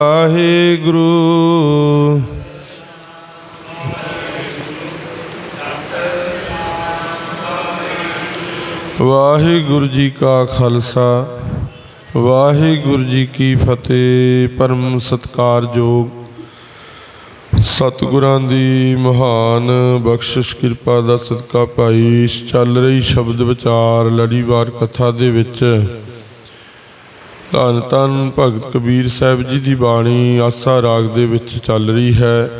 ਵਾਹਿਗੁਰੂ। ਵਾਹਿਗੁਰੂ ਜੀ ਕਾ ਖਾਲਸਾ, ਵਾਹਿਗੁਰੂ ਜੀ ਕੀ ਫਤਿਹ, ਪਰਮ ਸਤਕਾਰਯੋਗ ਸਤਿਗੁਰਾਂ ਦੀ ਮਹਾਨ ਬਖਸ਼ਿਸ਼ ਕਿਰਪਾ ਦਾ ਸਦਕਾ ਭਾਈ, ਚੱਲ ਰਹੀ ਸ਼ਬਦ ਵਿਚਾਰ ਲੜੀਵਾਰ ਕਥਾ ਦੇ ਵਿੱਚ ਧੰਨ ਧੰਨ ਭਗਤ ਕਬੀਰ ਸਾਹਿਬ ਜੀ ਦੀ ਬਾਣੀ ਆਸਾ ਰਾਗ ਦੇ ਵਿੱਚ ਚੱਲ ਰਹੀ ਹੈ।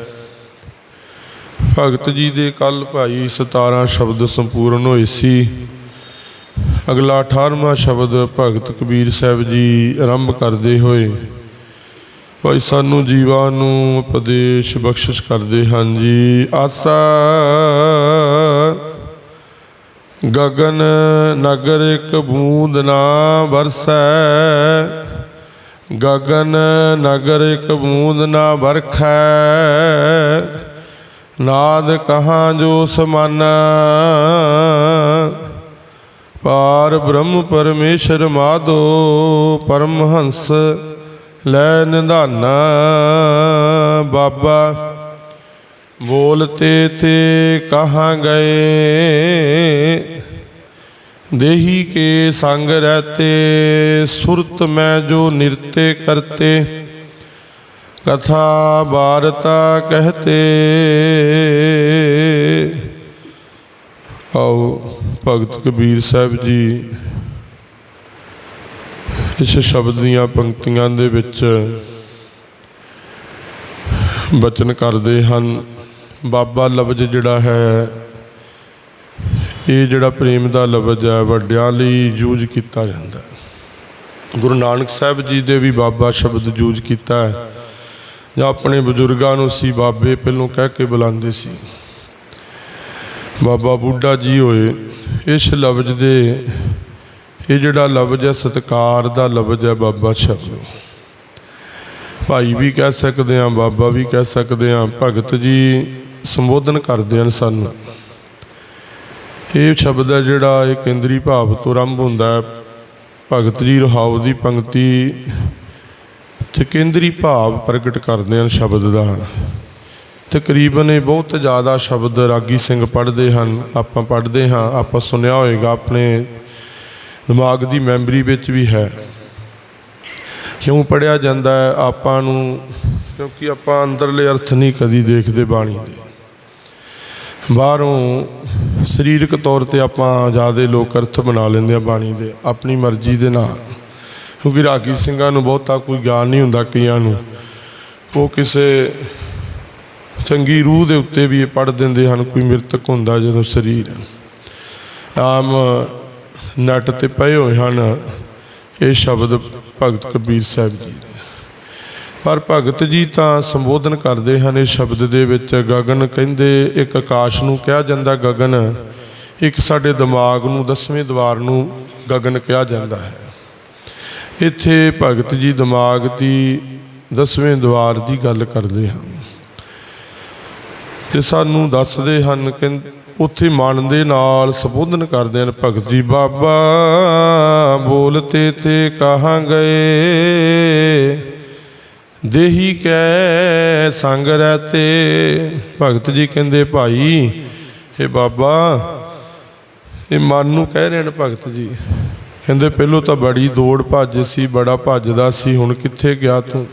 ਭਗਤ ਜੀ ਦੇ ਕੱਲ ਭਾਈ 17 ਸ਼ਬਦ ਸੰਪੂਰਨ ਹੋਏ ਸੀ। ਅਗਲਾ 18ਵਾਂ ਸ਼ਬਦ ਭਗਤ ਕਬੀਰ ਸਾਹਿਬ ਜੀ ਆਰੰਭ ਕਰਦੇ ਹੋਏ ਭਾਈ ਸਾਨੂੰ ਜੀਵਾਂ ਨੂੰ ਉਪਦੇਸ਼ ਬਖਸ਼ਿਸ਼ ਕਰਦੇ ਹਨ ਜੀ। ਆਸਾ ਗਗਨ ਨਗਰ ਇੱਕ ਬੂੰਦ ਨਾ ਵਰਸੈ। ਗਗਨ ਨਗਰ ਇੱਕ ਬੂੰਦ ਨਾ ਵਰਖੈ। ਨਾਦ ਕਹਾ ਜੋ ਸਮਾਨ। ਪਾਰ ਬ੍ਰਹਮ ਪਰਮੇਸ਼ਰ ਮਾਧੋ ਪਰਮਹੰਸ ਲੈ ਨਿਧਾਨਾ। ਬਾਬਾ ਬੋਲਤੇ ਤੇ ਕਹਾ ਗਏ। ਦੇਹੀ ਕੇ ਸੰਗ ਰਹਤੇ, ਸੁਰਤ ਮੈਂ ਜੋ ਨਿਰਤੇ ਕਰਤੇ। ਕਥਾ ਬਾਰਤਾ ਕਹਤੇ। ਆਓ ਭਗਤ ਕਬੀਰ ਸਾਹਿਬ ਜੀ, ਇਸ ਸ਼ਬਦ ਦੀਆਂ ਪੰਕਤੀਆਂ ਦੇ ਵਿੱਚ ਬਚਨ ਕਰਦੇ ਹਨ। ਬਾਬਾ ਲਫ਼ਜ਼ ਜਿਹੜਾ ਹੈ ਇਹ ਜਿਹੜਾ ਪ੍ਰੇਮ ਦਾ ਲਫ਼ਜ਼ ਹੈ, ਵੱਡਿਆਂ ਲਈ ਯੂਜ਼ ਕੀਤਾ ਜਾਂਦਾ ਹੈ। ਗੁਰੂ ਨਾਨਕ ਸਾਹਿਬ ਜੀ ਦੇ ਵੀ ਬਾਬਾ ਸ਼ਬਦ ਯੂਜ਼ ਕੀਤਾ ਹੈ। ਜਾਂ ਆਪਣੇ ਬਜ਼ੁਰਗਾਂ ਨੂੰ ਸੀ, ਬਾਬੇ ਪਹਿਲੋਂ ਕਹਿ ਕੇ ਬੁਲਾਉਂਦੇ ਸੀ। ਬਾਬਾ ਬੁੱਢਾ ਜੀ ਹੋਏ, ਇਸ ਲਫ਼ਜ਼ ਦੇ, ਇਹ ਜਿਹੜਾ ਲਫ਼ਜ਼ ਹੈ, ਸਤਕਾਰ ਦਾ ਲਫ਼ਜ਼ ਹੈ ਬਾਬਾ ਸ਼ਬਦ। ਭਾਈ ਵੀ ਕਹਿ ਸਕਦੇ ਆ ਬਾਬਾ ਵੀ ਕਹਿ ਸਕਦੇ ਆ ਭਗਤ ਜੀ ਸੰਬੋਧਨ ਕਰਦੇ ਹਨ ਸਾਨੂੰ। ਇਹ ਸ਼ਬਦ ਹੈ ਜਿਹੜਾ ਇਹ ਕੇਂਦਰੀ ਭਾਵ ਤੋਂ ਆਰੰਭ ਹੁੰਦਾ ਹੈ। ਭਗਤ ਜੀ ਰਹਾਉ ਦੀ ਪੰਕਤੀ ਤੇ ਕੇਂਦਰੀ ਭਾਵ ਪ੍ਰਗਟ ਕਰਦੇ ਹਨ ਸ਼ਬਦ ਦਾ। ਤਕਰੀਬਨ ਇਹ ਬਹੁਤ ਜ਼ਿਆਦਾ ਸ਼ਬਦ ਰਾਗੀ ਸਿੰਘ ਪੜ੍ਹਦੇ ਹਨ, ਆਪਾਂ ਪੜ੍ਹਦੇ ਹਾਂ, ਆਪਾਂ ਸੁਣਿਆ ਹੋਵੇਗਾ ਆਪਣੇ ਦਿਮਾਗ ਦੀ ਮੈਮਰੀ ਵਿੱਚ ਵੀ ਹੈ। ਕਿਉਂ ਪੜਿਆ ਜਾਂਦਾ ਹੈ, ਆਪਾਂ ਨੂੰ ਕਿਉਂਕਿ ਆਪਾਂ ਅੰਦਰਲੇ ਅਰਥ ਨਹੀਂ ਕਦੀ ਦੇਖਦੇ ਬਾਣੀ ਦੇ। ਬਾਹਰੋਂ ਸਰੀਰਕ ਤੌਰ ਤੇ ਆਪਾਂ ਜ਼ਿਆਦਾ ਲੋਕ ਅਰਥ ਬਣਾ ਲੈਂਦੇ ਆ ਬਾਣੀ ਦੇ, ਆਪਣੀ ਮਰਜ਼ੀ ਦੇ ਨਾਲ। ਕਿਉਂਕਿ ਰਾਗੀ ਸਿੰਘਾਂ ਨੂੰ ਬਹੁਤਾ ਕੋਈ ਗਿਆਨ ਨਹੀਂ ਹੁੰਦਾ ਕਈਆਂ ਨੂੰ। ਉਹ ਕਿਸੇ ਚੰਗੀ ਰੂਹ ਦੇ ਉੱਤੇ ਵੀ ਇਹ ਪੜ ਦਿੰਦੇ ਹਨ, ਕੋਈ ਮ੍ਰਿਤਕ ਹੁੰਦਾ ਜਦੋਂ ਸਰੀਰ ਆਮ ਨੱਟ ਤੇ ਪਏ ਹੋਏ ਹਨ, ਇਹ ਸ਼ਬਦ ਭਗਤ ਕਬੀਰ ਸਾਹਿਬ ਜੀ ਪਰ ਭਗਤ ਜੀ ਤਾਂ ਸੰਬੋਧਨ ਕਰਦੇ ਹਨ, ਇਸ ਸ਼ਬਦ ਦੇ ਵਿੱਚ ਗਗਨ ਕਹਿੰਦੇ, ਇੱਕ ਆਕਾਸ਼ ਨੂੰ ਕਿਹਾ ਜਾਂਦਾ ਗਗਨ, ਇੱਕ ਸਾਡੇ ਦਿਮਾਗ ਨੂੰ, ਦਸਵੇਂ ਦਵਾਰ ਨੂੰ ਗਗਨ ਕਿਹਾ ਜਾਂਦਾ ਹੈ। ਇੱਥੇ ਭਗਤ ਜੀ ਦਿਮਾਗ ਦੀ ਦਸਵੇਂ ਦਵਾਰ ਦੀ ਗੱਲ ਕਰਦੇ ਹਨ। ਤੇ ਸਾਨੂੰ ਦੱਸਦੇ ਹਨ ਕਿ ਉੱਥੇ ਮਨ ਦੇ ਨਾਲ ਸੰਬੋਧਨ ਕਰਦੇ ਹਨ, ਭਗਤ ਜੀ, ਬਾਬਾ ਬੋਲਤੇ ਤੇ ਕਹਾਂ ਗਏ ਦੇਹੀ ਕੈ ਸੰਗ ਰਹਤੇ। ਭਗਤ ਜੀ ਕਹਿੰਦੇ, ਭਾਈ ਇਹ ਬਾਬਾ, ਇਹ ਮਨ ਨੂੰ ਕਹਿ ਰਹੇ ਨੇ ਭਗਤ ਜੀ। ਕਹਿੰਦੇ, ਪਹਿਲੋਂ ਤਾਂ ਬੜੀ ਦੌੜ ਭੱਜ ਸੀ, ਬੜਾ ਭੱਜਦਾ ਸੀ, ਹੁਣ ਕਿੱਥੇ ਗਿਆ ਤੂੰ?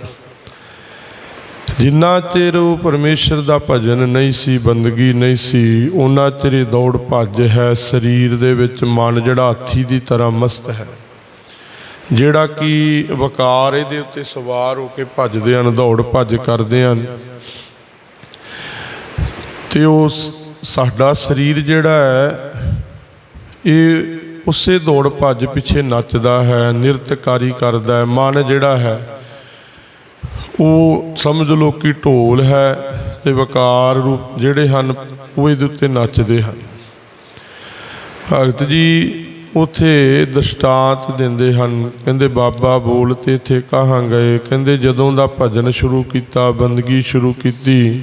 ਜਿੰਨਾ ਚਿਰ ਉਹ ਪਰਮੇਸ਼ਰ ਦਾ ਭਜਨ ਨਹੀਂ ਸੀ, ਬੰਦਗੀ ਨਹੀਂ ਸੀ ਉਹਨਾਂ ਚਿਰ ਦੌੜ ਭੱਜ ਹੈ। ਸਰੀਰ ਦੇ ਵਿੱਚ ਮਨ ਜਿਹੜਾ ਹਾਥੀ ਦੀ ਤਰ੍ਹਾਂ ਮਸਤ ਹੈ। ਜਿਹੜਾ ਕਿ ਵਕਾਰ ਇਹਦੇ ਉੱਤੇ ਸਵਾਰ ਹੋ ਕੇ ਭੱਜਦੇ ਹਨ, ਦੌੜ ਭੱਜ ਕਰਦੇ ਹਨ। ਤੇ ਉਸ ਸਾਡਾ ਸਰੀਰ ਜਿਹੜਾ ਹੈ, ਇਹ ਉਸੇ ਦੌੜ ਭੱਜ ਪਿੱਛੇ ਨੱਚਦਾ ਹੈ, ਨਿਰਤਕਾਰੀ ਕਰਦਾ ਹੈ, ਮਨ ਜਿਹੜਾ ਹੈ, ਉਹ ਸਮਝ ਲਓ ਕਿ ਢੋਲ ਹੈ ਤੇ ਵਕਾਰ ਰੂਪ ਜਿਹੜੇ ਹਨ, ਉਹ ਇਹਦੇ ਉੱਤੇ ਨੱਚਦੇ ਹਨ। ਭਗਤ ਜੀ ਉਥੇ ਦਸ਼ਟਾਂਤ ਦਿੰਦੇ ਹਨ। ਕਹਿੰਦੇ, ਬਾਬਾ ਬੋਲ ਤੇ ਇੱਥੇ ਕਹਾਂ ਗਏ? ਕਹਿੰਦੇ, ਜਦੋਂ ਦਾ ਭਜਨ ਸ਼ੁਰੂ ਕੀਤਾ, ਬੰਦਗੀ ਸ਼ੁਰੂ ਕੀਤੀ।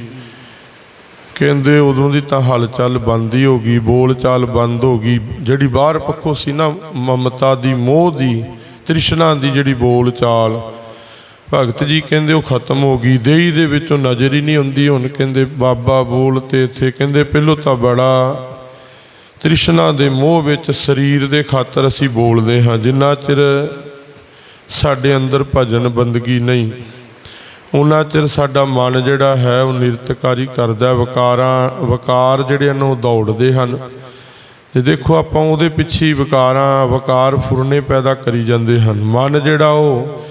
ਕਹਿੰਦੇ, ਉਦੋਂ ਦੀ ਤਾਂ ਹਲਚਲ ਬੰਦ ਹੀ ਹੋ ਗਈ ਬੋਲ ਚਾਲ ਬੰਦ ਹੋ ਗਈ। ਜਿਹੜੀ ਬਾਹਰ ਪੱਖੋਂ ਸੀ ਨਾ, ਮਮਤਾ ਦੀ, ਮੋਹ ਦੀ, ਤ੍ਰਿਸ਼ਨਾ ਦੀ ਜਿਹੜੀ ਬੋਲਚਾਲ। ਭਗਤ ਜੀ ਕਹਿੰਦੇ, ਉਹ ਖਤਮ ਹੋ ਗਈ, ਦੇਹੀ ਦੇ ਵਿੱਚੋਂ ਨਜ਼ਰ ਹੀ ਨਹੀਂ ਹੁੰਦੀ ਹੁਣ। ਕਹਿੰਦੇ, ਬਾਬਾ ਬੋਲ ਤੇ ਇੱਥੇ। ਕਹਿੰਦੇ, ਪਹਿਲੋਂ ਤਾਂ ਬੜਾ ਤ੍ਰਿਸ਼ਨਾ ਦੇ ਮੋਹ ਵਿੱਚ ਸਰੀਰ ਦੇ ਖਾਤਰ ਅਸੀਂ ਬੋਲਦੇ ਹਾਂ, ਜਿੰਨਾ ਚਿਰ ਸਾਡੇ ਅੰਦਰ ਭਜਨ ਬੰਦਗੀ ਨਹੀਂ ਉਹਨਾਂ ਚਿਰ ਸਾਡਾ ਮਨ ਜਿਹੜਾ ਹੈ, ਉਹ ਨਿਰਤਕਾਰੀ ਕਰਦਾ ਹੈ। ਵਿਕਾਰਾਂ, ਵਿਕਾਰ ਜਿਹੜੇ ਹਨ, ਉਹ ਦੌੜਦੇ ਹਨ। ਤੇ ਦੇਖੋ, ਆਪਾਂ ਉਹਦੇ ਪਿੱਛੇ ਹੀ ਵਿਕਾਰਾਂ, ਵਿਕਾਰ ਫੁਰਨੇ ਪੈਦਾ ਕਰੀ ਜਾਂਦੇ ਹਨ। ਮਨ ਜਿਹੜਾ ਉਹ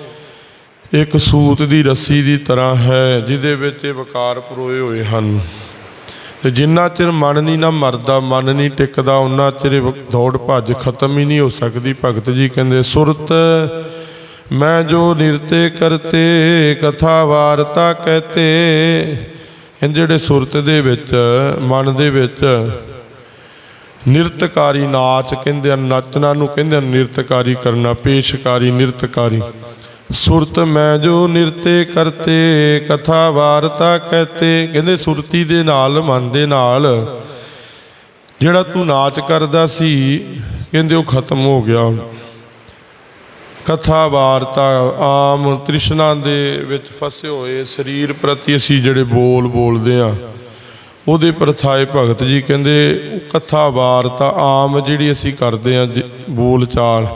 ਇੱਕ ਸੂਤ ਦੀ ਰੱਸੀ ਦੀ ਤਰ੍ਹਾਂ ਹੈ, ਜਿਹਦੇ ਵਿੱਚ ਇਹ ਵਿਕਾਰ ਪਰੋਏ ਹੋਏ ਹਨ। ਤੇ ਜਿੰਨਾ ਚਿਰ ਮਨ ਨਹੀਂ ਨਾ ਮਰਦਾ, ਮਨ ਨਹੀਂ ਟਿਕਦਾ, ਉਹਨਾਂ ਚਿਰ ਦੌੜ ਭੱਜ ਖਤਮ ਹੀ ਨਹੀਂ ਹੋ ਸਕਦੀ। ਭਗਤ ਜੀ ਕਹਿੰਦੇ, ਸੁਰਤ ਮੈਂ ਜੋ ਨਿਰਤੇ ਕਰਤੇ, ਕਥਾ ਵਾਰਤਾ ਕਹਤੇ, ਇਹ ਜਿਹੜੇ ਸੁਰਤ ਦੇ ਵਿੱਚ, ਮਨ ਦੇ ਵਿੱਚ ਨਿਰਤਕਾਰੀ ਨਾਚ ਕਹਿੰਦੇ ਹਨ ਨੱਚਣਾ ਨੂੰ ਕਹਿੰਦੇ ਹਨ ਨਿਰਤਕਾਰੀ ਕਰਨਾ, ਪੇਸ਼ਕਾਰੀ, ਨਿਰਤਕਾਰੀ। ਸੁਰਤ ਮੈਂ ਜੋ ਨਿਰਤੇ ਕਰਤੇ, ਕਥਾ ਵਾਰਤਾ ਕਹਤੇ, ਕਹਿੰਦੇ ਸੁਰਤੀ ਦੇ ਨਾਲ, ਮਨ ਦੇ ਨਾਲ। ਜਿਹੜਾ ਤੂੰ ਨਾਚ ਕਰਦਾ ਸੀ, ਕਹਿੰਦੇ ਉਹ ਖਤਮ ਹੋ ਗਿਆ। ਕਥਾ ਵਾਰਤਾ ਆਮ ਤ੍ਰਿਸ਼ਨਾ ਦੇ ਵਿੱਚ ਫਸੇ ਹੋਏ ਸਰੀਰ ਪ੍ਰਤੀ ਅਸੀਂ ਜਿਹੜੇ ਬੋਲ ਬੋਲਦੇ ਆ ਉਹਦੇ ਪ੍ਰਥਾਏ ਭਗਤ ਜੀ ਕਹਿੰਦੇ, ਕਥਾ ਵਾਰਤਾ ਆਮ ਜਿਹੜੀ ਅਸੀਂ ਕਰਦੇ ਆ ਬੋਲ ਚਾਲ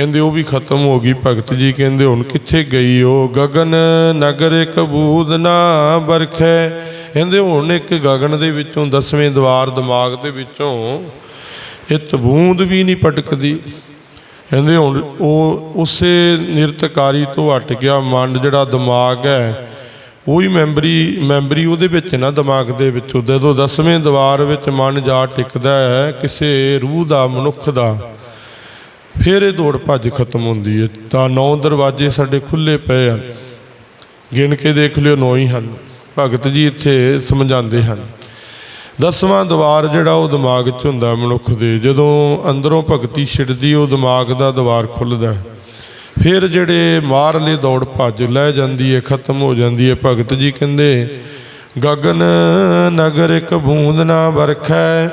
ਕਹਿੰਦੇ ਉਹ ਵੀ ਖਤਮ ਹੋ ਗਈ, ਭਗਤ ਜੀ ਕਹਿੰਦੇ ਹੁਣ ਕਿੱਥੇ ਗਈ ਉਹ? ਗਗਨ ਨਗਰ ਇੱਕ ਬੂਦ ਨਾ ਬਰਖੈ। ਕਹਿੰਦੇ ਹੁਣ ਇੱਕ ਗਗਨ ਦੇ ਵਿੱਚੋਂ, ਦਸਵੇਂ ਦਵਾਰ ਦਿਮਾਗ ਦੇ ਵਿੱਚੋਂ ਇਹ ਬੂੰਦ ਵੀ ਨਹੀਂ ਪਟਕਦੀ। ਕਹਿੰਦੇ ਹੁਣ ਉਹ ਉਸੇ ਨਿਰਤਕਾਰੀ ਤੋਂ ਹਟ ਗਿਆ, ਮਨ ਜਿਹੜਾ ਦਿਮਾਗ ਹੈ, ਉਹੀ ਮੈਮਰੀ ਮੈਮਰੀ ਉਹਦੇ ਵਿੱਚ ਨਾ, ਦਿਮਾਗ ਦੇ ਵਿੱਚ। ਜਦੋਂ ਦਸਵੇਂ ਦਵਾਰ ਵਿੱਚ ਮਨ ਜਾ ਟਿਕਦਾ ਹੈ, ਕਿਸੇ ਰੂਹ ਦਾ ਮਨੁੱਖ ਦਾ ਫਿਰ ਇਹ ਦੌੜ ਭੱਜ ਖਤਮ ਹੁੰਦੀ ਹੈ ਤਾਂ ਨੌ ਦਰਵਾਜ਼ੇ ਸਾਡੇ ਖੁੱਲੇ ਪਏ ਹਨ। ਗਿਣ ਕੇ ਦੇਖ ਲਿਓ, ਨੌ ਹੀ ਹਨ। ਭਗਤ ਜੀ ਇੱਥੇ ਸਮਝਾਉਂਦੇ ਹਨ। ਦਸਵਾਂ ਦਵਾਰ ਜਿਹੜਾ ਉਹ ਦਿਮਾਗ 'ਚ ਹੁੰਦਾ ਮਨੁੱਖ ਦੇ। ਜਦੋਂ ਅੰਦਰੋਂ ਭਗਤੀ ਛਿੜਦੀ, ਉਹ ਦਿਮਾਗ ਦਾ ਦਵਾਰ ਖੁੱਲਦਾ ਫਿਰ ਜਿਹੜੇ ਮਾਰਲੇ ਦੌੜ ਭੱਜ ਲੈ ਜਾਂਦੀ ਹੈ ਖਤਮ ਹੋ ਜਾਂਦੀ ਹੈ ਭਗਤ ਜੀ ਕਹਿੰਦੇ, ਗਗਨ ਨਗਰ ਇੱਕ ਬੂੰਦ ਨਾ ਵਰਖੈ।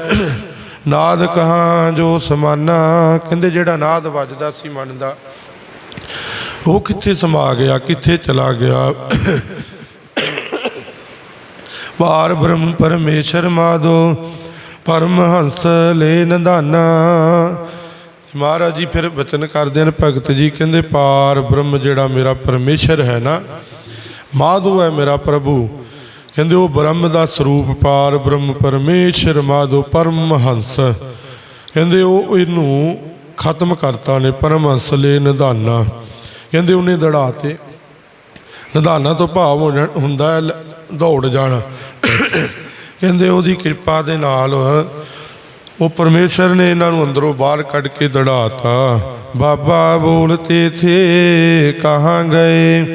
ਨਾਦ ਕਹਾਂ ਜੋ ਸਮਾਨਾ, ਕਹਿੰਦੇ ਜਿਹੜਾ ਨਾਦ ਵੱਜਦਾ ਸੀ ਮਨ ਦਾ ਉਹ ਕਿੱਥੇ ਸਮਾ ਗਿਆ, ਕਿੱਥੇ ਚਲਾ ਗਿਆ? ਪਾਰ ਬ੍ਰਹਮ ਪਰਮੇਸ਼ਰ ਮਾਦੋ, ਪਰਮ ਹੰਸ ਲੈ ਨੰਦਾਨਾ। ਮਹਾਰਾਜ ਜੀ ਫਿਰ ਬਚਨ ਕਰਦੇ ਨੇ ਭਗਤ ਜੀ ਕਹਿੰਦੇ ਪਾਰ ਬ੍ਰਹਮ ਜਿਹੜਾ ਮੇਰਾ ਪਰਮੇਸ਼ਰ ਹੈ ਨਾ, ਮਾਧੋ ਹੈ ਮੇਰਾ ਪ੍ਰਭੂ। ਕਹਿੰਦੇ ਉਹ ਬ੍ਰਹਮ ਦਾ ਸਰੂਪ ਪਾਰ ਬ੍ਰਹਮ ਪਰਮੇਸ਼ਰ ਮਾਧੋ ਪਰਮ ਹੰਸ ਕਹਿੰਦੇ ਉਹ ਇਹਨੂੰ ਖਤਮ ਕਰਤਾ ਨੇ ਪਰਮ ਹੰਸ ਲੈ ਨਿਧਾਨਾ। ਕਹਿੰਦੇ ਉਹਨੇ ਦੜਾਤੇ। ਨਿਧਾਨਾ ਤੋਂ ਭਾਵ ਹੋਣਾ- ਹੁੰਦਾ ਹੈ ਲ- ਦੌੜ ਜਾਣਾ। ਕਹਿੰਦੇ ਉਹਦੀ ਕਿਰਪਾ ਦੇ ਨਾਲ ਉਹ ਪਰਮੇਸ਼ਰ ਨੇ ਇਹਨਾਂ ਨੂੰ ਅੰਦਰੋਂ ਬਾਹਰ ਕੱਢ ਕੇ ਦੜਾਤਾ। ਬਾਬਾ ਬੋਲਤੇ ਥੇ, ਕਹਾਂ ਗਏ?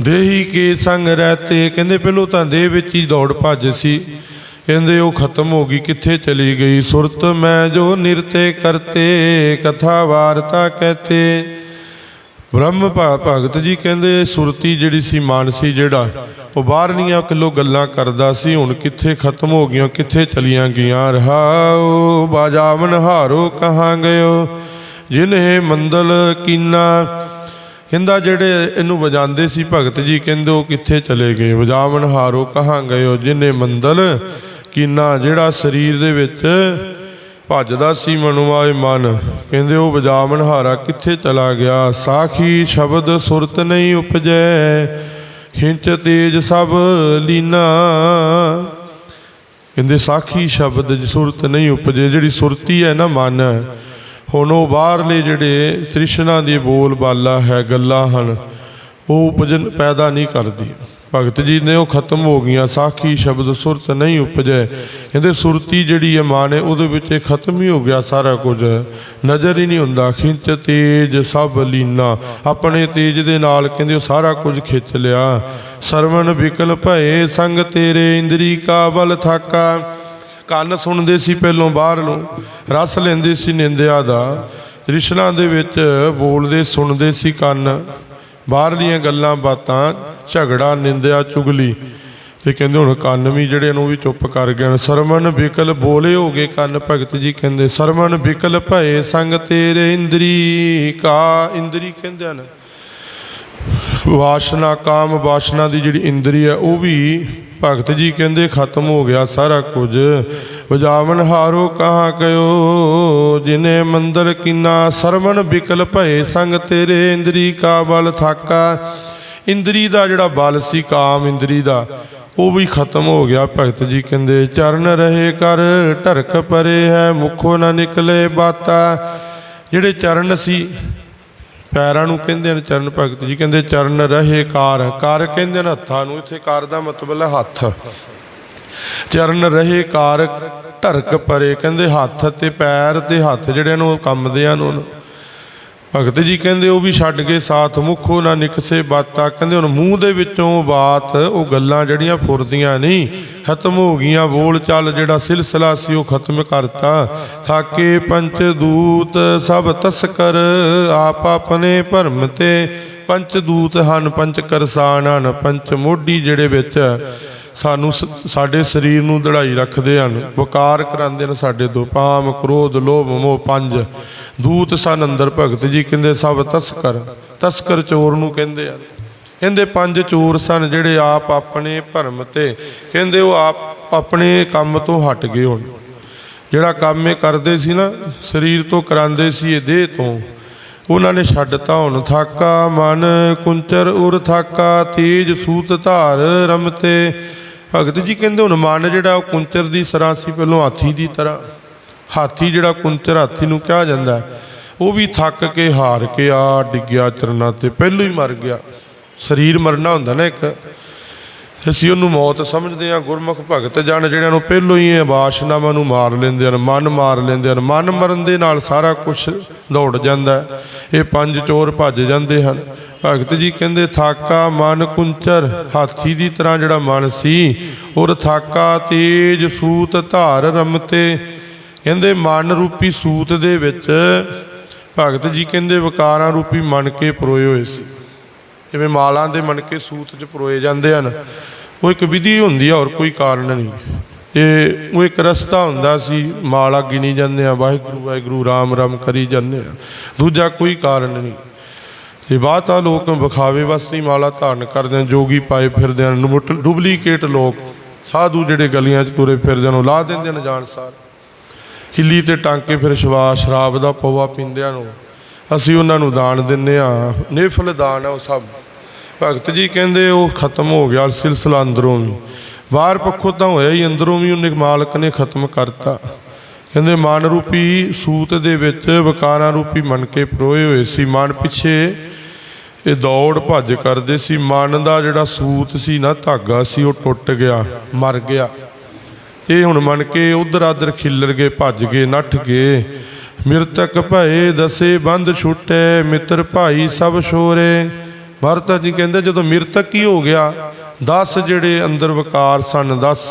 ਦੇਹੀ ਕੇ ਸੰਗ ਰਹਤੇ। ਕਹਿੰਦੇ ਪਹਿਲੋਂ ਤਾਂ ਦੇਹ ਵਿੱਚ ਹੀ ਦੌੜ ਭੱਜ ਸੀ। ਕਹਿੰਦੇ ਉਹ ਖਤਮ ਹੋ ਗਈ, ਕਿੱਥੇ ਚਲੀ ਗਈ? ਸੁਰਤ ਮੈਂ ਜੋ ਨਿਰਤੇ ਕਰਤੇ, ਕਥਾ ਵਾਰਤਾ ਕਹਤੇ। ਬ੍ਰਹਮ ਭ- ਭਗਤ ਜੀ ਕਹਿੰਦੇ ਸੁਰਤੀ ਜਿਹੜੀ ਸੀ, ਮਾਨਸੀ ਜਿਹੜਾ, ਉਹ ਬਾਹਰਲੀਆਂ ਕਿਲੋ ਗੱਲਾਂ ਕਰਦਾ ਸੀ। ਹੁਣ ਕਿੱਥੇ ਖਤਮ ਹੋ ਗਈਆਂ, ਕਿੱਥੇ ਚਲੀਆਂ ਗਈਆਂ? ਰਹਾਓ ਬਾਜਾਵਨ ਹਾਰੋ ਕਹਾਂ ਗਇਓ ਜਿਨਹੇ ਮੰਦਲ ਕੀਨਾ ਕਹਿੰਦਾ ਜਿਹੜੇ ਇਹਨੂੰ ਵਜਾਉਂਦੇ ਸੀ ਭਗਤ ਜੀ, ਕਹਿੰਦੇ ਉਹ ਕਿੱਥੇ ਚਲੇ ਗਏ? ਵਜਾਵਨ ਹਾਰੋ ਕਹਾਂ ਗਇਓ ਜਿਨੇ ਮੰਦਲ ਕੀਨਾ ਜਿਹੜਾ ਸਰੀਰ ਦੇ ਵਿੱਚ ਭੱਜਦਾ ਸੀ ਮਨੁਆਏ ਮਨ। ਕਹਿੰਦੇ ਉਹ ਵਜਾਵਨ ਹਾਰਾ ਕਿੱਥੇ ਚਲਾ ਗਿਆ? ਸਾਖੀ ਸ਼ਬਦ ਸੁਰਤ ਨਹੀਂ ਉਪਜੈ, ਖਿੰਚ ਤੇਜ ਸਭ ਲੀਨਾ। ਕਹਿੰਦੇ ਸਾਖੀ ਸ਼ਬਦ ਸੁਰਤ ਨਹੀਂ ਉਪਜੇ, ਜਿਹੜੀ ਸੁਰਤੀ ਹੈ ਨਾ ਮਨ ਹੁਣ ਉਹ ਬਾਹਰਲੇ ਜਿਹੜੇ ਤ੍ਰਿਸ਼ਨਾ ਦੀ ਬੋਲ ਬਾਲਾ ਹੈ, ਗੱਲਾਂ ਹਨ, ਉਹ ਉਪਜਨ ਪੈਦਾ ਨਹੀਂ ਕਰਦੀ। ਭਗਤ ਜੀ ਨੇ ਉਹ ਖਤਮ ਹੋ ਗਈਆਂ, ਸਾਖੀ ਸ਼ਬਦ ਸੁਰਤ ਨਹੀਂ ਉਪਜੈ। ਕਹਿੰਦੇ ਸੁਰਤੀ ਜਿਹੜੀ ਹੈ ਮਾਂ ਨੇ, ਉਹਦੇ ਵਿੱਚ ਇਹ ਖਤਮ ਹੀ ਹੋ ਗਿਆ ਸਾਰਾ ਕੁਝ। ਨਜ਼ਰ ਹੀ ਨਹੀਂ ਹੁੰਦਾ, ਖਿੰਚ ਤੇਜ ਸਭ ਲੀਨਾ। ਆਪਣੇ ਤੇਜ ਦੇ ਨਾਲ ਕਹਿੰਦੇ ਉਹ ਸਾਰਾ ਕੁਝ ਖਿੱਚ ਲਿਆ। ਸਰਵਣ ਵਿਕਲ ਭਏ, ਸੰਗ ਤੇਰੇ ਇੰਦਰੀ ਕਾਬਲ ਥਾਕਾ। ਕੰਨ ਸੁਣਦੇ ਸੀ ਪਹਿਲੋਂ ਬਾਹਰ ਨੂੰ ਰਸ ਲੈਂਦੇ ਸੀ ਨਿੰਦਿਆ ਦਾ ਤ੍ਰਿਸ਼ਨਾ ਦੇ ਵਿੱਚ ਬੋਲਦੇ ਸੁਣਦੇ ਸੀ ਕੰਨ। ਬਾਹਰਲੀਆਂ ਗੱਲਾਂ ਬਾਤਾਂ, ਝਗੜਾ, ਨਿੰਦਿਆ, ਚੁਗਲੀ। ਤੇ ਕਹਿੰਦੇ ਹੁਣ ਕੰਨ ਵੀ ਜਿਹੜੇ ਨੂੰ ਵੀ ਚੁੱਪ ਕਰ ਗਏ ਨੇ। ਸਰਵਨ ਵਿਕਲ ਬੋਲੇ ਹੋ ਗਏ ਕੰਨ, ਭਗਤ ਜੀ ਕਹਿੰਦੇ ਸਰਮਨ ਵਿਕਲ ਭਏ ਸੰਗ ਤੇਰੇ ਇੰਦਰੀ ਕਾ, ਇੰਦਰੀ ਕਹਿੰਦੇ ਹਨ। ਵਾਸ਼ਨਾ, ਕਾਮ ਵਾਸ਼ਨਾ ਦੀ ਜਿਹੜੀ ਇੰਦਰੀ ਹੈ, ਉਹ ਵੀ ਭਗਤ ਜੀ ਕਹਿੰਦੇ ਖਤਮ ਹੋ ਗਿਆ ਸਾਰਾ ਕੁਝ। ਵਜਾਵਨ ਹਾਰੋ ਕਹਾਂ ਕਯੋ ਜਿਨੇ ਮੰਦਰ ਕਿਨਾ ਸਰਵਣ ਬਿਕਲ ਭਏ ਸੰਗ ਤੇਰੇ ਇੰਦਰੀ ਕਾ ਬਲ ਥਾਕਾ। ਇੰਦਰੀ ਦਾ ਜਿਹੜਾ ਬਲ ਸੀ, ਕਾਮ ਇੰਦਰੀ ਦਾ, ਉਹ ਵੀ ਖਤਮ ਹੋ ਗਿਆ ਭਗਤ ਜੀ ਕਹਿੰਦੇ। ਚਰਨ ਰਹੇ ਕਰ, ਢਰਕ ਪਰੇ ਹੈ, ਮੁਖੋਂ ਨਾ ਨਿਕਲੇ ਬਾਤਾ। ਜਿਹੜੇ ਚਰਨ ਸੀ ਪੈਰਾਂ ਨੂੰ ਕਹਿੰਦੇ ਨੇ ਚਰਨ ਭਗਤ ਜੀ, ਕਹਿੰਦੇ ਚਰਨ ਰਹੇ ਕਾਰ ਕਾਰ ਕਹਿੰਦੇ ਨੇ ਹੱਥਾਂ ਨੂੰ, ਇੱਥੇ ਕਾਰ ਦਾ ਮਤਲਬ ਹੈ ਹੱਥ। ਚਰਨ ਰਹੇ ਕਾਰ ਢਰਕ ਪਰੇ, ਕਹਿੰਦੇ ਹੱਥ ਤੇ ਪੈਰ ਤੇ ਹੱਥ, ਜਿਹੜੇ ਨੂੰ ਕੰਮਦੇ ਹਨ ਉਹਨੂੰ ਭਗਤ ਜੀ ਕਹਿੰਦੇ ਉਹ ਵੀ ਛੱਡ ਕੇ ਸਾਥ ਮੁਖੋ ਨਾ ਨਿਕਸੇ ਬਾਤਾਂ। ਕਹਿੰਦੇ ਹੁਣ ਮੂੰਹ ਦੇ ਵਿੱਚੋਂ ਬਾਤ, ਉਹ ਗੱਲਾਂ ਜਿਹੜੀਆਂ ਫੁਰਦੀਆਂ ਨਹੀਂ ਖਤਮ ਹੋ ਗਈਆਂ, ਬੋਲ ਚਾਲ ਜਿਹੜਾ ਸਿਲਸਿਲਾ ਸੀ ਉਹ ਖਤਮ ਕਰਤਾ। ਥਾਕੇ ਪੰਚ ਦੂਤ, ਸਭ ਤਸਕਰ, ਆਪ ਆਪਣੇ ਭਰਮ ਤੇ ਪੰਚ ਦੂਤ ਹਨ, ਪੰਚ ਕਰਸਾਨ ਹਨ, ਪੰਚ ਮੋਢੀ ਜਿਹੜੇ ਵਿੱਚ ਸਾਨੂੰ ਸ- ਸਾਡੇ ਸਰੀਰ ਨੂੰ ਦੜਾਈ ਰੱਖਦੇ ਹਨ। ਵਕਾਰ ਕਰਾਉਂਦੇ ਨੇ ਸਾਡੇ ਤੋਂ ਪਾਮ ਕ੍ਰੋਧ, ਲੋਭ, ਮੋਹ ਪੰਜ। ਦੂਤ ਸਨ ਅੰਦਰ, ਭਗਤ ਜੀ ਕਹਿੰਦੇ ਸਭ ਤਸਕਰ ਤਸਕਰ ਚੋਰ ਨੂੰ ਕਹਿੰਦੇ ਆ। ਕਹਿੰਦੇ ਪੰਜ ਚੋਰ ਸਨ ਜਿਹੜੇ ਆਪ ਆਪਣੇ ਭਰਮ ਤੇ, ਕਹਿੰਦੇ ਉਹ ਆਪ ਆਪਣੇ ਕੰਮ ਤੋਂ ਹਟ ਗਏ ਹੁਣ। ਜਿਹੜਾ ਕੰਮ ਇਹ ਕਰਦੇ ਸੀ ਨਾ, ਸਰੀਰ ਤੋਂ ਕਰਾਉਂਦੇ ਸੀ ਇਹ ਦੇਹ ਤੋਂ, ਉਹਨਾਂ ਨੇ ਛੱਡਤਾ ਹੁਣ। ਥਾਕਾ ਮਨ ਕੁੰਚਰ ਉਰ ਥਾਕਾ ਤੇਜ ਸੂਤ ਧਾਰ ਰਮਤੇ ਭਗਤ ਜੀ ਕਹਿੰਦੇ ਹੁਣ ਮਨ ਜਿਹੜਾ ਉਹ ਕੁੰਚਰ ਦੀ ਸਰਾਂ ਸੀ ਪਹਿਲੋਂ ਹਾਥੀ ਦੀ ਤਰ੍ਹਾਂ, ਹਾਥੀ ਜਿਹੜਾ ਕੁੰਚਰ ਹਾਥੀ ਨੂੰ ਕਿਹਾ ਜਾਂਦਾ ਉਹ ਵੀ ਥੱਕ ਕੇ ਹਾਰ ਕੇ ਆ ਡਿੱਗਿਆ ਚਰਨਾਂ ਤੇ, ਪਹਿਲੋਂ ਹੀ ਮਰ ਗਿਆ। ਸਰੀਰ ਮਰਨਾ ਹੁੰਦਾ ਨਾ ਇੱਕ ਅਸੀਂ ਉਹਨੂੰ ਮੌਤ ਸਮਝਦੇ ਹਾਂ, ਗੁਰਮੁਖ ਭਗਤ ਜਨ ਜਿਹੜਿਆਂ ਨੂੰ ਪਹਿਲੋਂ ਹੀ ਆਵਾਸ਼ਨਾਵਾਂ ਨੂੰ ਮਾਰ ਲੈਂਦੇ ਹਨ, ਮਨ ਮਾਰ ਲੈਂਦੇ ਹਨ, ਮਨ ਮਰਨ ਦੇ ਨਾਲ ਸਾਰਾ ਕੁਝ ਦੌੜ ਜਾਂਦਾ ਇਹ ਪੰਜ ਚੋਰ ਭੱਜ ਜਾਂਦੇ ਹਨ। ਭਗਤ ਜੀ ਕਹਿੰਦੇ, ਥਾਕਾ ਮਨ ਕੁੰਚਰ ਹਾਥੀ ਦੀ ਤਰ੍ਹਾਂ ਜਿਹੜਾ ਮਨ ਸੀ, ਔਰ ਥਾਕਾ ਤੇਜ ਸੂਤ ਧਾਰ ਰਮਤੇ। ਕਹਿੰਦੇ, ਮਨ ਰੂਪੀ ਸੂਤ ਦੇ ਵਿੱਚ ਭਗਤ ਜੀ ਕਹਿੰਦੇ, ਵਿਕਾਰਾਂ ਰੂਪੀ ਮਨ ਕੇ ਪਰੋਏ ਹੋਏ ਸੀ। ਜਿਵੇਂ ਮਾਲਾਂ ਦੇ ਮਣਕੇ ਸੂਤ 'ਚ ਪਰੋਏ ਜਾਂਦੇ ਹਨ, ਉਹ ਇੱਕ ਵਿਧੀ ਹੁੰਦੀ ਆ, ਹੋਰ ਕੋਈ ਕਾਰਨ ਨਹੀਂ। ਇਹ ਉਹ ਇੱਕ ਰਸਤਾ ਹੁੰਦਾ ਸੀ, ਮਾਲਾ ਗਿਣੀ ਜਾਂਦੇ ਆ, ਵਾਹਿਗੁਰੂ ਵਾਹਿਗੁਰੂ, ਰਾਮ ਰਾਮ ਕਰੀ ਜਾਂਦੇ ਆ। ਦੂਜਾ ਕੋਈ ਕਾਰਨ ਨਹੀਂ। ਇਹ ਬਾਤ ਆ ਲੋਕ ਵਿਖਾਵੇ ਵਾਸਤੇ ਮਾਲਾ ਧਾਰਨ ਕਰਦੇ ਹਨ ਜੋਗੀ ਪਾਏ ਫਿਰਦੇ ਹਨ ਡੁਪਲੀਕੇਟ ਲੋਕ, ਸਾਧੂ ਜਿਹੜੇ ਗਲੀਆਂ 'ਚ ਤੁਰੇ ਫਿਰਦੇ ਹਨ, ਉਹ ਲਾ ਦਿੰਦੇ ਨੇ ਜਾਣਸਾਰ ਹਿੱਲੀ ਤੇ ਟਾਂਕੇ ਫਿਰ ਸ਼ਵਾ, ਸ਼ਰਾਬ ਦਾ ਪਵਾ ਪੀਂਦਿਆਂ ਨੂੰ ਅਸੀਂ ਉਹਨਾਂ ਨੂੰ ਦਾਨ ਦਿੰਨੇ ਆ, ਨਿਫਲ ਦਾਨ ਆ ਉਹ ਸਭ। ਭਗਤ ਜੀ ਕਹਿੰਦੇ ਉਹ ਖਤਮ ਹੋ ਗਿਆ ਸਿਲਸਿਲਾ ਅੰਦਰੋਂ ਵੀ। ਬਾਹਰ ਪੱਖੋਂ ਤਾਂ ਹੋਇਆ ਹੀ, ਅੰਦਰੋਂ ਵੀ ਉਹਨੇ ਮਾਲਕ ਨੇ ਖਤਮ ਕਰਤਾ। ਕਹਿੰਦੇ ਮਨ ਰੂਪੀ ਸੂਤ ਦੇ ਵਿੱਚ ਵਿਕਾਰਾਂ ਰੂਪੀ ਮਨ ਕੇ ਪਰੋਏ ਹੋਏ ਸੀ। ਮਨ ਪਿੱਛੇ ਇਹ ਦੌੜ ਭੱਜ ਕਰਦੇ ਸੀ। ਮਨ ਦਾ ਜਿਹੜਾ ਸੂਤ ਸੀ ਨਾ, ਧਾਗਾ ਸੀ, ਉਹ ਟੁੱਟ ਗਿਆ, ਮਰ ਗਿਆ। ਤੇ ਹੁਣ ਮੰਨ ਕੇ ਉਧਰ ਆਦਰ ਖਿੱਲਰ ਗਏ, ਭੱਜ ਗਏ, ਨੱਠ ਗਏ। ਮਿਰਤਕ ਭਏ ਦਸੇ ਬੰਦ ਛੁੱਟੇ, ਮਿੱਤਰ ਭਾਈ ਸਭ ਸ਼ੋਰੇ। ਮਹਾਰਾਜ ਜੀ ਕਹਿੰਦੇ ਜਦੋਂ ਮਿਰਤਕ ਹੀ ਹੋ ਗਿਆ 10 ਜਿਹੜੇ ਅੰਦਰ ਵਕਾਰ ਸਨ 10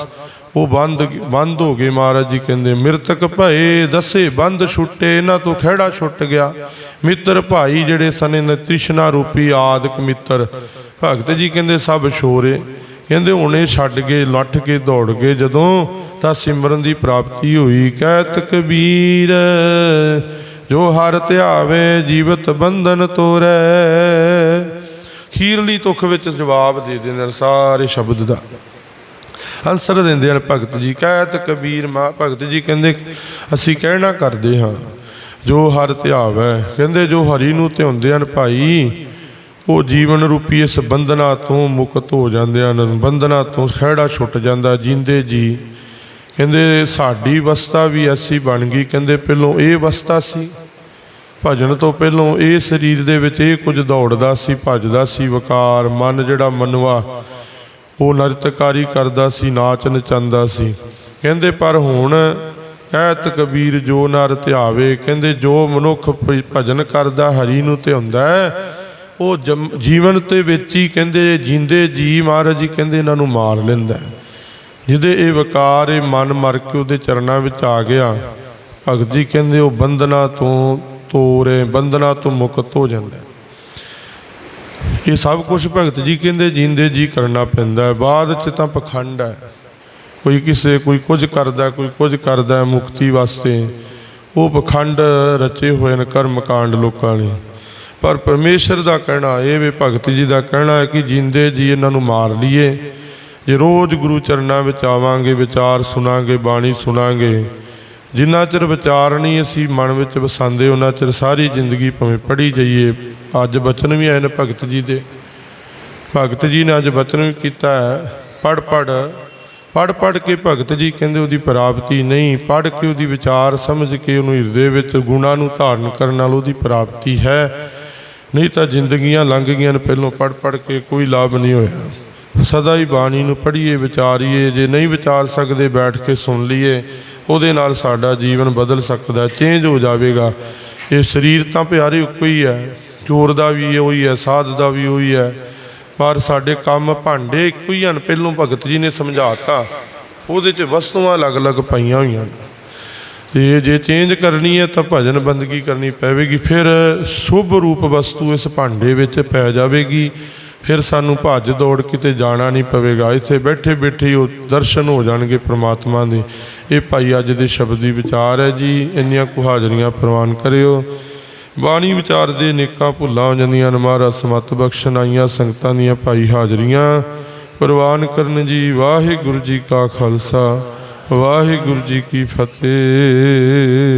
ਉਹ ਬੰਦ ਬੰਦ ਹੋ ਗਏ ਮਹਾਰਾਜ ਜੀ ਕਹਿੰਦੇ, ਮਿਰਤਕ ਭਏ ਦਸੇ ਬੰਦ ਛੁੱਟੇ, ਇਹਨਾਂ ਤੋਂ ਖਿਹੜਾ ਛੁੱਟ ਗਿਆ। ਮਿੱਤਰ ਭਾਈ ਜਿਹੜੇ ਸਨ, ਇਹਨਾਂ ਤ੍ਰਿਸ਼ਨਾ ਰੂਪੀ ਆਦਿਕ ਮਿੱਤਰ। ਭਗਤ ਜੀ ਕਹਿੰਦੇ, ਸਭ ਸ਼ੋਰੇ ਕਹਿੰਦੇ, ਹੁਣੇ ਛੱਡ ਗਏ ਲੱਠ ਕੇ, ਦੌੜ ਗਏ ਜਦੋਂ ਤਾਂ ਸਿਮਰਨ ਦੀ ਪ੍ਰਾਪਤੀ ਹੋਈ। ਕਹਿਤ ਕਬੀਰ, ਜੋ ਹਰ ਧਿਆਵੇ ਜੀਵਤ ਬੰਧਨ ਤੋਰੈ। ਖੀਰਲੀ ਤੁਖ ਵਿੱਚ ਜਵਾਬ ਦੇ ਦਿੰਦੇ ਨੇ ਸਾਰੇ ਸ਼ਬਦ ਦਾ। ਅਨਸਰ ਦਿੰਦੇ ਹਨ, ਭਗਤ ਜੀ, ਕਹਿਤ ਕਬੀਰ ਮਾ, ਭਗਤ ਜੀ ਕਹਿੰਦੇ, ਅਸੀਂ ਕਹਿਣਾ ਕਰਦੇ ਹਾਂ, ਜੋ ਹਰ ਧਿਆਵੈ। ਕਹਿੰਦੇ, ਜੋ ਹਰੀ ਨੂੰ ਧਿਆਉਂਦੇ ਹਨ ਭਾਈ, ਉਹ ਜੀਵਨ ਰੂਪੀ ਇਸ ਬੰਧਨਾ ਤੋਂ ਮੁਕਤ ਹੋ ਜਾਂਦੇ ਹਨ। ਬੰਧਨਾ ਤੋਂ ਖਿਹੜਾ ਛੁੱਟ ਜਾਂਦਾ, ਜਿੰਦੇ ਜੀ। ਕਹਿੰਦੇ, ਸਾਡੀ ਅਵਸਥਾ ਵੀ ਐਸੀ ਬਣ ਗਈ। ਕਹਿੰਦੇ, ਪਹਿਲੋਂ ਇਹ ਅਵਸਥਾ ਸੀ ਭਜਨ ਤੋਂ ਪਹਿਲੋਂ ਇਹ ਸਰੀਰ ਦੇ ਵਿੱਚ ਇਹ ਕੁਝ ਦੌੜਦਾ ਸੀ, ਭੱਜਦਾ ਸੀ, ਵਕਾਰ, ਮਨ ਜਿਹੜਾ ਮਨਵਾ, ਉਹ ਨਰਤਕਾਰੀ ਕਰਦਾ ਸੀ, ਨਾਚ ਨਚਾਂਦਾ ਸੀ। ਕਹਿੰਦੇ, ਪਰ ਹੁਣ ਕਹਿਤ ਕਬੀਰ ਜੋ ਨਰ ਧਿਆਵੇ ਕਹਿੰਦੇ, ਜੋ ਮਨੁੱਖ ਭਜਨ ਕਰਦਾ, ਹਰੀ ਨੂੰ ਧਿਆਉਂਦਾ ਹੈ, ਉਹ ਜਮ- ਜੀਵਨ ਤੇ ਵਿੱਚ ਹੀ ਕਹਿੰਦੇ, ਜਿੰਦੇ ਜੀ ਮਹਾਰਾਜ ਜੀ, ਕਹਿੰਦੇ, ਇਹਨਾਂ ਨੂੰ ਮਾਰ ਲੈਂਦਾ ਜਿਹਦੇ ਇਹ ਵਕਾਰ, ਇਹ ਮਨ ਮਰ ਕੇ ਉਹਦੇ ਚਰਨਾਂ ਵਿੱਚ ਆ ਗਿਆ। ਭਗਤ ਜੀ ਕਹਿੰਦੇ, ਉਹ ਬੰਧਨਾ ਤੋਂ ਤੋਰੇ, ਬੰਧਨਾਂ ਤੋਂ ਮੁਕਤ ਹੋ ਜਾਂਦਾ ਇਹ ਸਭ ਕੁਝ ਭਗਤ ਜੀ ਕਹਿੰਦੇ, ਜਿੰਦੇ ਜੀ ਕਰਨਾ ਪੈਂਦਾ ਹੈ। ਬਾਅਦ ਚ ਤਾਂ ਪਖੰਡ ਹੈ। ਕੋਈ ਕਿਸੇ, ਕੋਈ ਕੁਝ ਕਰਦਾ, ਕੋਈ ਕੁਝ ਕਰਦਾ ਮੁਕਤੀ ਵਾਸਤੇ। ਉਹ ਪਖੰਡ ਰਚੇ ਹੋਏ ਨੇ ਕਰਮ ਕਾਂਡ ਲੋਕਾਂ ਨੇ। ਪਰ ਪਰਮੇਸ਼ਰ ਦਾ ਕਹਿਣਾ ਇਹ ਵੀ, ਭਗਤ ਜੀ ਦਾ ਕਹਿਣਾ ਹੈ ਕਿ ਜਿੰਦੇ ਜੀ ਇਹਨਾਂ ਨੂੰ ਮਾਰ ਲਈਏ। ਜੇ ਰੋਜ਼ ਗੁਰੂ ਚਰਨਾਂ ਵਿੱਚ ਆਵਾਂਗੇ, ਵਿਚਾਰ ਸੁਣਾਂਗੇ, ਬਾਣੀ ਸੁਣਾਂਗੇ ਜਿੰਨਾ ਚਿਰ ਵਿਚਾਰ ਨਹੀਂ ਅਸੀਂ ਮਨ ਵਿੱਚ ਵਸਾਉਂਦੇ, ਉਹਨਾਂ ਚਿਰ ਸਾਰੀ ਜ਼ਿੰਦਗੀ ਭਾਵੇਂ ਪੜੀ ਜਾਈਏ। ਅੱਜ ਬਚਨ ਵੀ ਆਏ ਨੇ ਭਗਤ ਜੀ ਦੇ। ਭਗਤ ਜੀ ਨੇ ਅੱਜ ਬਚਨ ਵੀ ਕੀਤਾ ਹੈ। ਪੜ ਪੜ ਪੜ ਪੜ ਕੇ ਭਗਤ ਜੀ ਕਹਿੰਦੇ ਉਹਦੀ ਪ੍ਰਾਪਤੀ ਨਹੀਂ। ਪੜ ਕੇ ਉਹਦੀ ਵਿਚਾਰ ਸਮਝ ਕੇ ਉਹਨੂੰ ਹਿਰਦੇ ਵਿੱਚ ਗੁਣਾਂ ਨੂੰ ਧਾਰਨ ਕਰਨ ਨਾਲ ਉਹਦੀ ਪ੍ਰਾਪਤੀ ਹੈ। ਨਹੀਂ ਤਾਂ ਜ਼ਿੰਦਗੀਆਂ ਲੰਘ ਗਈਆਂ ਨੇ ਪਹਿਲੋਂ ਪੜ ਪੜ ਕੇ, ਕੋਈ ਲਾਭ ਨਹੀਂ ਹੋਇਆ। ਸਦਾ ਹੀ ਬਾਣੀ ਨੂੰ ਪੜ੍ਹੀਏ, ਵਿਚਾਰੀਏ। ਜੇ ਨਹੀਂ ਵਿਚਾਰ ਸਕਦੇ, ਬੈਠ ਕੇ ਸੁਣ ਲਈਏ। ਉਹਦੇ ਨਾਲ ਸਾਡਾ ਜੀਵਨ ਬਦਲ ਸਕਦਾ ਚੇਂਜ ਹੋ ਜਾਵੇਗਾ। ਇਹ ਸਰੀਰ ਤਾਂ ਪਿਆਰੇ ਇੱਕੋ ਹੀ ਹੈ ਚੋਰ ਦਾ ਵੀ ਉਹੀ ਹੈ ਸਾਧ ਦਾ ਵੀ ਉਹੀ ਹੈ ਪਰ ਸਾਡੇ ਕੰਮ ਭਾਂਡੇ ਇੱਕੋ ਹੀ ਹਨ, ਪਹਿਲੋਂ ਭਗਤ ਜੀ ਨੇ ਸਮਝਾਤਾ। ਉਹਦੇ 'ਚ ਵਸਤੂਆਂ ਅਲੱਗ-ਅਲੱਗ ਪਈਆਂ ਹੋਈਆਂ ਨੇ। ਤੇ ਜੇ ਚੇਂਜ ਕਰਨੀ ਹੈ ਤਾਂ ਭਜਨ ਬੰਦਗੀ ਕਰਨੀ ਪਵੇਗੀ ਫਿਰ ਸ਼ੁਭ ਰੂਪ ਵਸਤੂ ਇਸ ਭਾਂਡੇ ਵਿੱਚ ਪੈ ਜਾਵੇਗੀ। ਫਿਰ ਸਾਨੂੰ ਭੱਜ ਦੌੜ ਕਿਤੇ ਜਾਣਾ ਨਹੀਂ ਪਵੇਗਾ। ਇੱਥੇ ਬੈਠੇ ਬੈਠੇ ਉਹ ਦਰਸ਼ਨ ਹੋ ਜਾਣਗੇ ਪ੍ਰਮਾਤਮਾ ਦੇ। ਇਹ ਭਾਈ ਅੱਜ ਦੇ ਸ਼ਬਦ ਦੀ ਵਿਚਾਰ ਹੈ ਜੀ, ਇੰਨੀਆਂ ਕੁ ਹਾਜ਼ਰੀਆਂ ਪ੍ਰਵਾਨ ਕਰਿਓ। ਬਾਣੀ ਵਿਚਾਰ ਦੇ ਨੇਕਾਂ ਭੁੱਲਾਂ ਹੋ ਜਾਂਦੀਆਂ ਨੇ ਮਹਾਰਾਜ, ਸਮਤ ਬਖਸ਼ਣ ਆਈਆਂ ਸੰਗਤਾਂ ਦੀਆਂ ਭਾਈ ਹਾਜ਼ਰੀਆਂ। ਪ੍ਰਵਾਨ ਕਰਨ ਜੀ, ਵਾਹਿਗੁਰੂ ਜੀ ਕਾ ਖਾਲਸਾ, ਵਾਹਿਗੁਰੂ ਜੀ ਕੀ ਫਤਿਹ।